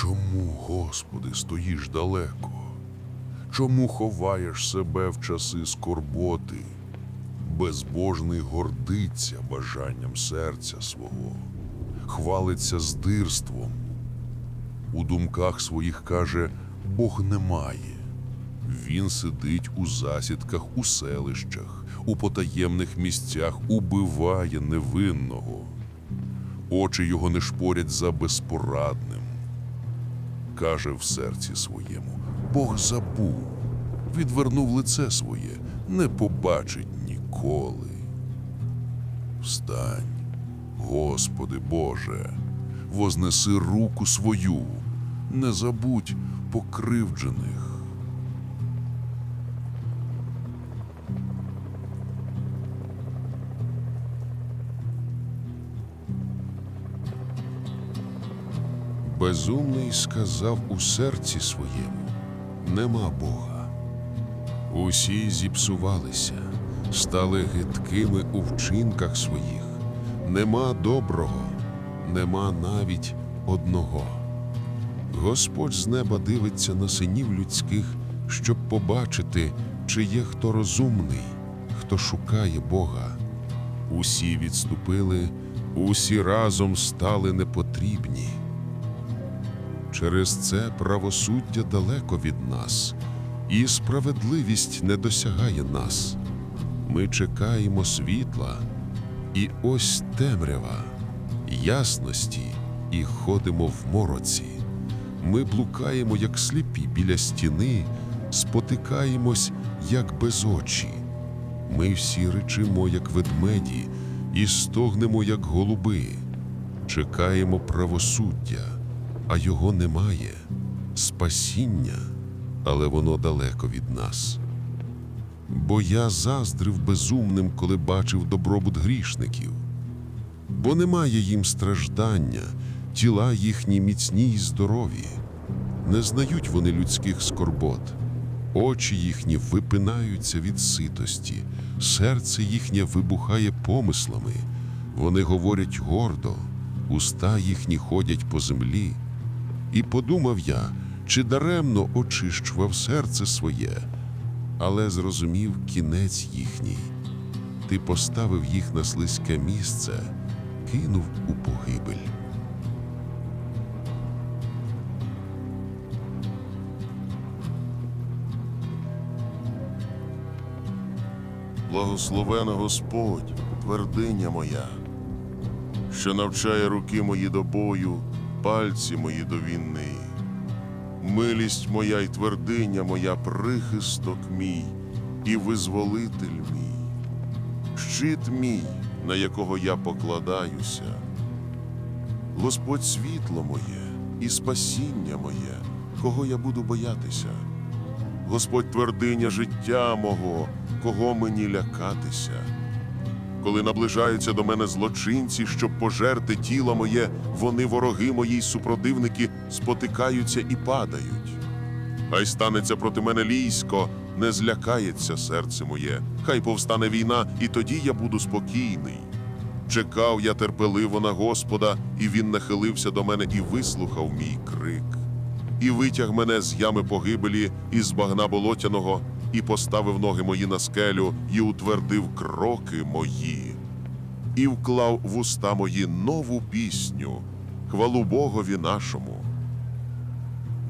Чому, Господи, стоїш далеко? Чому ховаєш себе в часи скорботи? Безбожний гордиться бажанням серця свого, хвалиться здирством. У думках своїх каже, Бог немає. Він сидить у засідках у селищах, у потаємних місцях убиває невинного. Очі його не шпорять за безпорадним. Каже в серці своєму: Бог забув, відвернув лице своє, не побачить ніколи. Встань, Господи Боже, вознеси руку свою, не забудь покривджених. Безумний сказав у серці своєму: Нема Бога. Усі зіпсувалися, стали гидкими у вчинках своїх. Нема доброго, нема навіть одного. Господь з неба дивиться на синів людських, щоб побачити, чи є хто розумний, хто шукає Бога. Усі відступили, усі разом стали непотрібні. Через це правосуддя далеко від нас, і справедливість не досягає нас. Ми чекаємо світла, і ось темрява, ясності, і ходимо в мороці. Ми блукаємо, як сліпі біля стіни, спотикаємось, як безочі. Ми всі речимо, як ведмеді, і стогнемо, як голуби. Чекаємо правосуддя, а його немає. Спасіння, але воно далеко від нас. Бо я заздрив безумним, коли бачив добробут грішників, бо немає їм страждання, тіла їхні міцні й здорові, не знають вони людських скорбот, очі їхні випинаються від ситості, серце їхнє вибухає помислами, вони говорять гордо, уста їхні ходять по землі. І подумав я, чи даремно очищував серце своє, але зрозумів кінець їхній. Ти поставив їх на слизьке місце, кинув у погибель. Благословена Господь, твердиня моя, що навчає руки мої до бою, пальці мої до війни. Милість моя й твердиня моя, прихисток мій і визволитель мій, щит мій, на якого я покладаюся. Господь світло моє і спасіння моє, кого я буду боятися. Господь твердиня життя мого, кого мені лякатися. Коли наближаються до мене злочинці, щоб пожерти тіло моє, вони, вороги мої й супротивники, спотикаються і падають. Хай станеться проти мене лійсько, не злякається серце моє, хай повстане війна, і тоді я буду спокійний. Чекав я терпеливо на Господа, і він нахилився до мене і вислухав мій крик і витяг мене з ями погибелі, із багна болотяного, і поставив ноги мої на скелю, і утвердив кроки мої, і вклав в уста мої нову пісню, хвалу Богові нашому.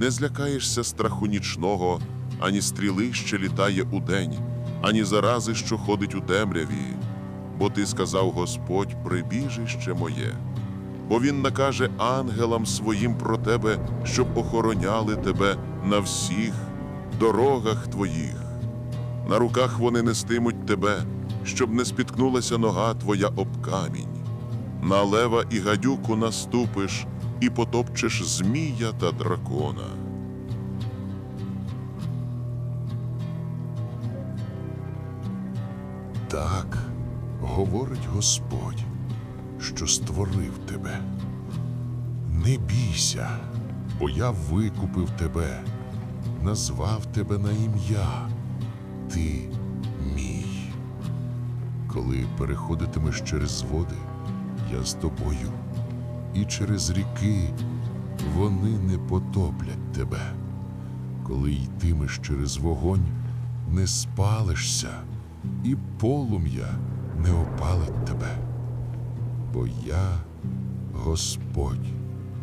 Не злякаєшся страху нічного, ані стріли, що літає удень, ані зарази, що ходить у темряві. Бо ти сказав Господь, прибіжище моє бо він накаже ангелам своїм про тебе, щоб охороняли тебе на всіх дорогах твоїх. На руках вони нестимуть тебе, щоб не спіткнулася нога твоя об камінь. На лева і гадюку наступиш і потопчеш змія та дракона. Так говорить Господь, що створив тебе. Не бійся, бо я викупив тебе, назвав тебе на ім'я. Ти мій. Коли переходитимеш через води, я з тобою, і через ріки вони не потоплять тебе. Коли йтимеш через вогонь, не спалишся, і полум'я не опалить тебе. Бо я Господь,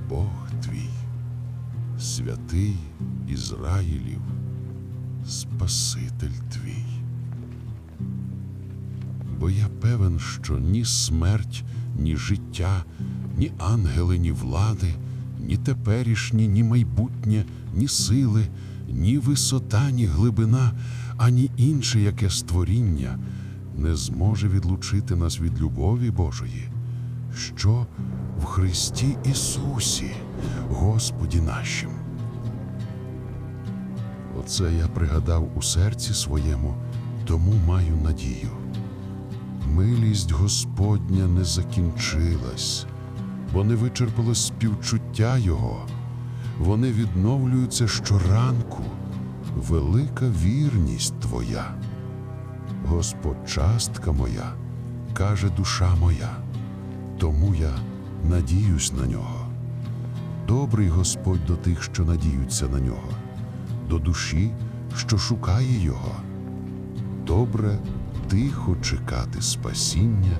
Бог твій, святий Ізраїлів, Спаситель твій. Бо я певен, що ні смерть, ні життя, ні ангели, ні влади, ні теперішнє, ні майбутнє, ні сили, ні висота, ні глибина, ані інше яке створіння не зможе відлучити нас від любові Божої, що в Христі Ісусі, Господі нашим. Оце я пригадав у серці своєму, тому маю надію. Милість Господня не закінчилась, бо не вичерпалось співчуття Його. Вони відновлюються щоранку. Велика вірність Твоя. Господь, частка моя, каже душа моя, тому я надіюсь на нього. Добрий Господь до тих, що надіються на нього, до душі, що шукає Його. Добре тихо чекати спасіння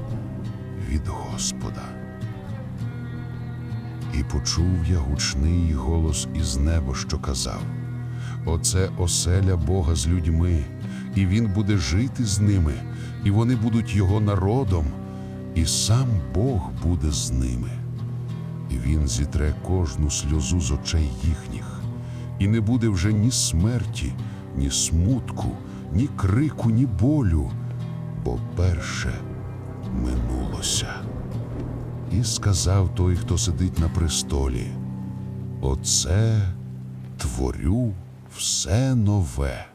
від Господа. І почув я гучний голос із неба, що казав: Оце оселя Бога з людьми, і Він буде жити з ними, і вони будуть його народом, і сам Бог буде з ними. І Він зітре кожну сльозу з очей їхніх, і не буде вже ні смерті, ні смутку, ні крику, ні болю, бо перше минулося. І сказав той, хто сидить на престолі: Оце творю все нове.